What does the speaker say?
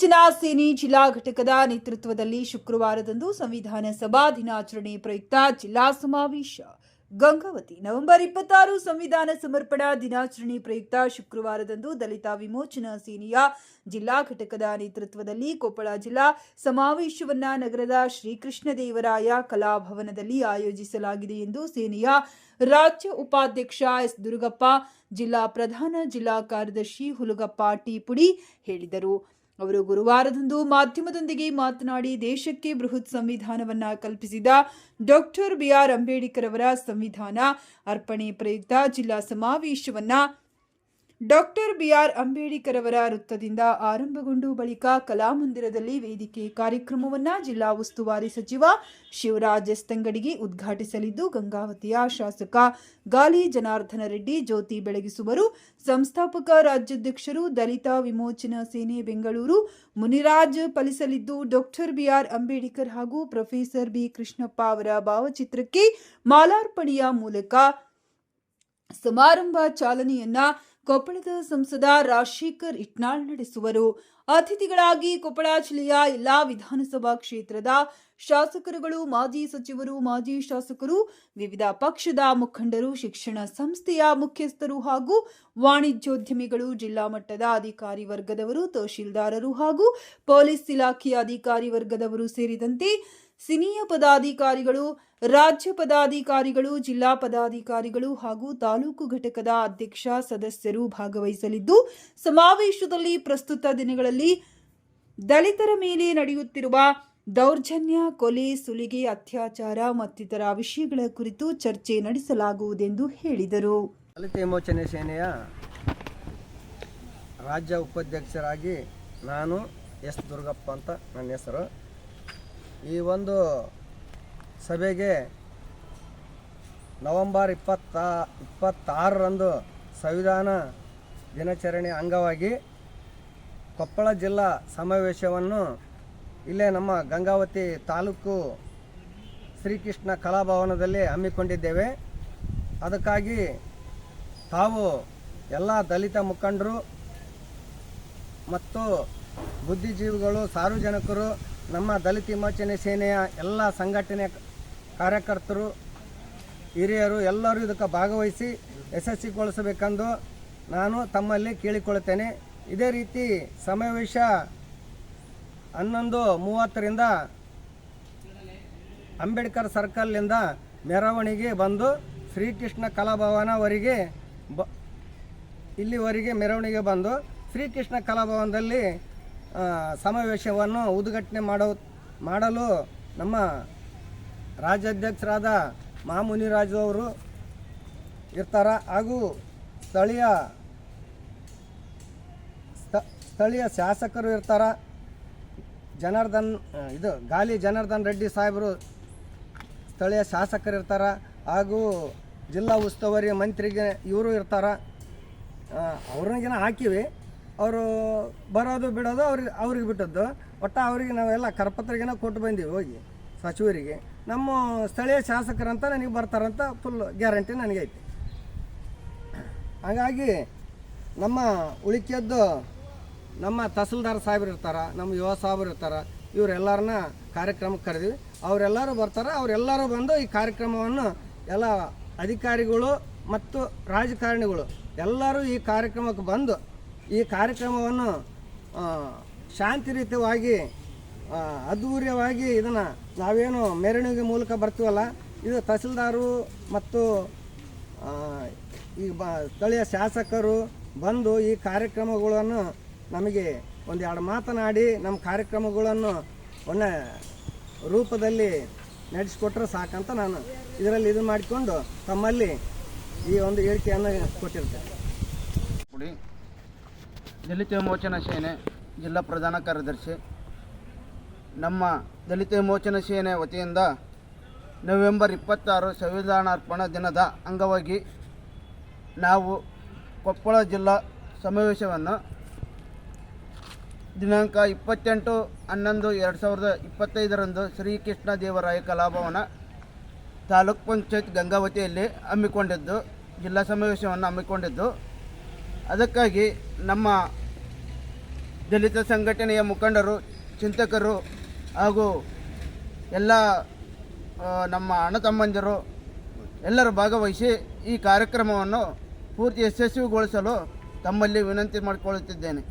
ಸೇನೆ ಜಿಲ್ಲಾ ಘಟಕದ ನೇತೃತ್ವದಲ್ಲಿ ಶುಕ್ರವಾರದಂದು ಸಂವಿಧಾನ ಸಭಾ ದಿನಾಚರಣೆ ಪ್ರಯುಕ್ತ ಜಿಲ್ಲಾ ಸಮಾವೇಶ. ಗಂಗಾವತಿ, ನವೆಂಬರ್ ಇಪ್ಪತ್ತಾರು ಸಂವಿಧಾನ ಸಮರ್ಪಣಾ ದಿನಾಚರಣೆ ಪ್ರಯುಕ್ತ ಶುಕ್ರವಾರದಂದು ದಲಿತ ವಿಮೋಚನಾ ಸೇನೆಯ ಜಿಲ್ಲಾ ಘಟಕದ ನೇತೃತ್ವದಲ್ಲಿ ಕೊಪ್ಪಳ ಜಿಲ್ಲಾ ಸಮಾವೇಶವನ್ನ ನಗರದ ಶ್ರೀಕೃಷ್ಣದೇವರಾಯ ಕಲಾಭವನದಲ್ಲಿ ಆಯೋಜಿಸಲಾಗಿದೆ ಎಂದು ಸೇನೆಯ ರಾಜ್ಯ ಉಪಾಧ್ಯಕ್ಷ ಎಸ್ ದುರ್ಗಪ್ಪ, ಜಿಲ್ಲಾ ಪ್ರಧಾನ ಜಿಲ್ಲಾ ಕಾರ್ಯದರ್ಶಿ ಹುಲಗಪ್ಪ ಟಿಪುಡಿ ಹೇಳಿದರು. ಅವರು ಗುರುವಾರದಂದು ಮಾಧ್ಯಮದೊಂದಿಗೆ ಮಾತನಾಡಿ ದೇಶಕ್ಕೆ ಬೃಹತ್ ಸಂವಿಧಾನವನ್ನ ಕಲ್ಪಿಸಿದ ಡಾಕ್ಟರ್ ಬಿಆರ್ ಅಂಬೇಡ್ಕರ್ ಅವರ ಸಂವಿಧಾನ ಅರ್ಪಣೆ ಪ್ರಯುಕ್ತ ಜಿಲ್ಲಾ ಸಮಾವೇಶವನ್ನ ಡಾಕ್ಟರ್ ಬಿಆರ್ ಅಂಬೇಡ್ಕರ್ ಅವರ ವೃತ್ತದಿಂದ ಆರಂಭಗೊಂಡು ಬಳಿಕ ಕಲಾಮಂದಿರದಲ್ಲಿ ವೇದಿಕೆ ಕಾರ್ಯಕ್ರಮವನ್ನು ಜಿಲ್ಲಾ ಉಸ್ತುವಾರಿ ಸಚಿವ ಶಿವರಾಜ್ ಎಸ್ ತಂಗಡಿಗೆ ಉದ್ಘಾಟಿಸಲಿದ್ದು ಗಂಗಾವತಿಯ ಶಾಸಕ ಗಾಲಿ ಜನಾರ್ದನ ರೆಡ್ಡಿ ಜ್ಯೋತಿ ಬೆಳಗಿಸುವರು. ಸಂಸ್ಥಾಪಕ ರಾಜ್ಯಾಧ್ಯಕ್ಷರು ದಲಿತ ವಿಮೋಚನಾ ಸೇನೆ ಬೆಂಗಳೂರು. ಮುನಿರಾಜ್ ಫಲಿಸಲಿದ್ದು ಡಾಕ್ಟರ್ ಬಿಆರ್ ಅಂಬೇಡ್ಕರ್ ಹಾಗೂ ಪ್ರೊಫೆಸರ್ ಬಿ ಕೃಷ್ಣಪ್ಪ ಅವರ ಭಾವಚಿತ್ರಕ್ಕೆ ಮಾಲಾರ್ಪಣೆಯ ಮೂಲಕ ಸಮಾರಂಭ ಚಾಲನೆಯನ್ನ ಕೊಪ್ಪಳದ ಸಂಸದ ರಾಜಶೇಖರ್ ಇಟ್ನಾಳ್ ನಡೆಸುವರು. ಅತಿಥಿಗಳಾಗಿ ಕೊಪ್ಪಳ ಜಿಲ್ಲೆಯ ಎಲ್ಲಾ ವಿಧಾನಸಭಾ ಕ್ಷೇತ್ರದ ಶಾಸಕರುಗಳು, ಮಾಜಿ ಸಚಿವರು, ಮಾಜಿ ಶಾಸಕರು, ವಿವಿಧ ಪಕ್ಷದ ಮುಖಂಡರು, ಶಿಕ್ಷಣ ಸಂಸ್ಥೆಯ ಮುಖ್ಯಸ್ಥರು ಹಾಗೂ ವಾಣಿಜ್ಯೋದ್ಯಮಿಗಳು, ಜಿಲ್ಲಾ ಮಟ್ಟದ ಅಧಿಕಾರಿ ವರ್ಗದವರು, ತಹಶೀಲ್ದಾರರು ಹಾಗೂ ಪೊಲೀಸ್ ಇಲಾಖೆಯ ಅಧಿಕಾರಿ ವರ್ಗದವರು ಸೇರಿದಂತೆ ಸಿನಿಯ ಪದಾಧಿಕಾರಿಗಳು, ರಾಜ್ಯ ಪದಾಧಿಕಾರಿಗಳು, ಜಿಲ್ಲಾ ಪದಾಧಿಕಾರಿಗಳು ಹಾಗೂ ತಾಲೂಕು ಘಟಕದ ಅಧ್ಯಕ್ಷ ಸದಸ್ಯರು ಭಾಗವಹಿಸಲಿದ್ದು, ಸಮಾವೇಶದಲ್ಲಿ ಪ್ರಸ್ತುತ ದಿನಗಳಲ್ಲಿ ದಲಿತರ ಮೇಲೆ ನಡೆಯುತ್ತಿರುವ ದೌರ್ಜನ್ಯ, ಕೊಲೆ, ಸುಲಿಗೆ, ಅತ್ಯಾಚಾರ ಮತ್ತಿತರ ವಿಷಯಗಳ ಕುರಿತು ಚರ್ಚೆ ನಡೆಸಲಾಗುವುದೆಂದು ಹೇಳಿದರು. ದಲಿತ ವಿಮೋಚನೆ ಸೇನೆಯ ರಾಜ್ಯ ಉಪಾಧ್ಯಕ್ಷರಾಗಿ ನಾನು ಎಸ್ ದುರ್ಗಪ್ಪ ಅಂತ ನನ್ನ ಹೆಸರು. ಈ ಒಂದು ಸಭೆಗೆ ನವೆಂಬರ್ ಇಪ್ಪತ್ತ, ಇಪ್ಪತ್ತಾರರಂದು ಸಂವಿಧಾನ ದಿನಾಚರಣೆ ಅಂಗವಾಗಿ ಕೊಪ್ಪಳ ಜಿಲ್ಲಾ ಸಮಾವೇಶವನ್ನು ಇಲ್ಲೇ ನಮ್ಮ ಗಂಗಾವತಿ ತಾಲೂಕು ಶ್ರೀಕೃಷ್ಣ ಕಲಾಭವನದಲ್ಲಿ ಹಮ್ಮಿಕೊಂಡಿದ್ದೇವೆ. ಅದಕ್ಕಾಗಿ ತಾವು ಎಲ್ಲ ದಲಿತ ಮುಖಂಡರು ಮತ್ತು ಬುದ್ಧಿಜೀವಿಗಳು, ಸಾರ್ವಜನಿಕರು ನಮ್ಮ ದಲಿತ ವಿಮೋಚನೆ ಸೇನೆಯ ಎಲ್ಲ ಸಂಘಟನೆ ಕಾರ್ಯಕರ್ತರು, ಹಿರಿಯರು ಎಲ್ಲರೂ ಇದಕ್ಕೆ ಭಾಗವಹಿಸಿ ಯಶಸ್ವಿಗೊಳಿಸಬೇಕೆಂದು ನಾನು ತಮ್ಮಲ್ಲಿ ಕೇಳಿಕೊಳ್ಳುತ್ತೇನೆ. ಇದೇ ರೀತಿ ಸಮಾವೇಶ ಹನ್ನೊಂದು ಮೂವತ್ತರಿಂದ ಅಂಬೇಡ್ಕರ್ ಸರ್ಕಲ್ನಿಂದ ಮೆರವಣಿಗೆ ಬಂದು ಶ್ರೀಕೃಷ್ಣ ಕಲಾಭವನವರೆಗೆ ಬ ಇಲ್ಲಿವರೆಗೆ ಮೆರವಣಿಗೆ ಬಂದು ಶ್ರೀಕೃಷ್ಣ ಕಲಾಭವನದಲ್ಲಿ ಸಮಾವೇಶವನ್ನು ಉದ್ಘಾಟನೆ ಮಾಡೋ ಮಾಡಲು ನಮ್ಮ ರಾಜ್ಯಾಧ್ಯಕ್ಷರಾದ ಮಹಾಮುನಿರಾಜು ಅವರು ಇರ್ತಾರ. ಹಾಗೂ ಸ್ಥಳೀಯ ಸ್ಥ- ಸ್ಥಳೀಯ ಶಾಸಕರು ಇರ್ತಾರ. ಜನಾರ್ದನ್ ಇದು ಗಾಲಿ ಜನಾರ್ದನ್ ರೆಡ್ಡಿ ಸಾಹೇಬರು ಸ್ಥಳೀಯ ಶಾಸಕರು ಇರ್ತಾರ. ಹಾಗೂ ಜಿಲ್ಲಾ ಉಸ್ತುವಾರಿ ಮಂತ್ರಿಗೆ ಇವರು ಇರ್ತಾರ. ಅವ್ರಿಗಿನ ಹಾಕಿವಿ. ಅವರು ಬರೋದು ಬಿಡೋದು ಅವ್ರಿಗೆ ಅವ್ರಿಗೆ ಬಿಟ್ಟದ್ದು. ಒಟ್ಟು ಅವರಿಗೆ ನಾವೆಲ್ಲ ಕರಪತ್ರಗೆನ ಕೊಟ್ಟು ಬಂದೀವಿ ಹೋಗಿ, ಸಚಿವರಿಗೆ. ನಮ್ಮ ಸ್ಥಳೀಯ ಶಾಸಕರಂತ ನನಗೆ ಬರ್ತಾರಂತ ಫುಲ್ ಗ್ಯಾರಂಟಿ ನನಗೈತಿ ಹಾಗಾಗಿ ನಮ್ಮ ಉಳಿಕೆದ್ದು ನಮ್ಮ ತಹಸೀಲ್ದಾರ್ ಸಾಹೇಬ್ರು ಇರ್ತಾರೆ, ನಮ್ಮ ಯುವ ಸಾಹೇಬ್ರು ಇರ್ತಾರೆ, ಇವರೆಲ್ಲರನ್ನ ಕಾರ್ಯಕ್ರಮಕ್ಕೆ ಕರೆದಿವಿ. ಅವರೆಲ್ಲರೂ ಬರ್ತಾರೆ, ಅವರೆಲ್ಲರೂ ಬಂದು ಈ ಕಾರ್ಯಕ್ರಮವನ್ನು ಎಲ್ಲ ಅಧಿಕಾರಿಗಳು ಮತ್ತು ರಾಜಕಾರಣಿಗಳು ಎಲ್ಲರೂ ಈ ಕಾರ್ಯಕ್ರಮಕ್ಕೆ ಬಂದು ಈ ಕಾರ್ಯಕ್ರಮವನ್ನು ಶಾಂತಿ ಶಾಂತಿಯುತವಾಗಿ ಅದ್ಧೂರ್ಯವಾಗಿ ಇದನ್ನು ನಾವೇನು ಮೆರವಣಿಗೆ ಮೂಲಕ ಬರ್ತೀವಲ್ಲ, ಇದು ತಹಸೀಲ್ದಾರು ಮತ್ತು ಈ ಬ, ಸ್ಥಳೀಯ ಶಾಸಕರು ಬಂದು ಈ ಕಾರ್ಯಕ್ರಮಗಳನ್ನು ನಮಗೆ ಒಂದೆರಡು ಮಾತನಾಡಿ, ನಮ್ಮ ಕಾರ್ಯಕ್ರಮಗಳನ್ನು ಒಳ್ಳೆ ರೂಪದಲ್ಲಿ ನಡೆಸಿಕೊಟ್ರೆ ಸಾಕಂತ ನಾನು ಇದರಲ್ಲಿ ಇದು ಮಾಡಿಕೊಂಡು ತಮ್ಮಲ್ಲಿ ಈ ಒಂದು ಹೇಳಿಕೆಯನ್ನು ಕೊಟ್ಟಿರ್ತೇನೆ. ದಲಿತ ವಿಮೋಚನಾ ಸೇನೆ ಜಿಲ್ಲಾ ಪ್ರಧಾನ ಕಾರ್ಯದರ್ಶಿ. ನಮ್ಮ ದಲಿತ ವಿಮೋಚನಾ ಸೇನೆ ವತಿಯಿಂದ ನವೆಂಬರ್ ಇಪ್ಪತ್ತಾರು ಸಂವಿಧಾನಾರ್ಪಣ ದಿನದ ಅಂಗವಾಗಿ ನಾವು ಕೊಪ್ಪಳ ಜಿಲ್ಲಾ ಸಮಾವೇಶವನ್ನು ದಿನಾಂಕ ಇಪ್ಪತ್ತೆಂಟು ಹನ್ನೊಂದು ಎರಡು ಸಾವಿರದ ಇಪ್ಪತ್ತೈದರಂದು ಶ್ರೀಕೃಷ್ಣ ದೇವರಾಯ ಕಲಾಭವನ ತಾಲೂಕ್ ಪಂಚಾಯತ್ ಗಂಗಾವತಿಯಲ್ಲಿ ಹಮ್ಮಿಕೊಂಡಿದ್ದು, ಜಿಲ್ಲಾ ಸಮಾವೇಶವನ್ನು ಹಮ್ಮಿಕೊಂಡಿದ್ದು. ಅದಕ್ಕಾಗಿ ನಮ್ಮ ದಲಿತ ಸಂಘಟನೆಯ ಮುಖಂಡರು, ಚಿಂತಕರು ಹಾಗೂ ಎಲ್ಲ ನಮ್ಮ ಅಣ್ಣ ತಮ್ಮಂದಿರು ಎಲ್ಲರೂ ಭಾಗವಹಿಸಿ ಈ ಕಾರ್ಯಕ್ರಮವನ್ನು ಪೂರ್ತಿ ಯಶಸ್ವಿಗೊಳಿಸಲು ತಮ್ಮಲ್ಲಿ ವಿನಂತಿ ಮಾಡಿಕೊಳ್ಳುತ್ತಿದ್ದೇನೆ.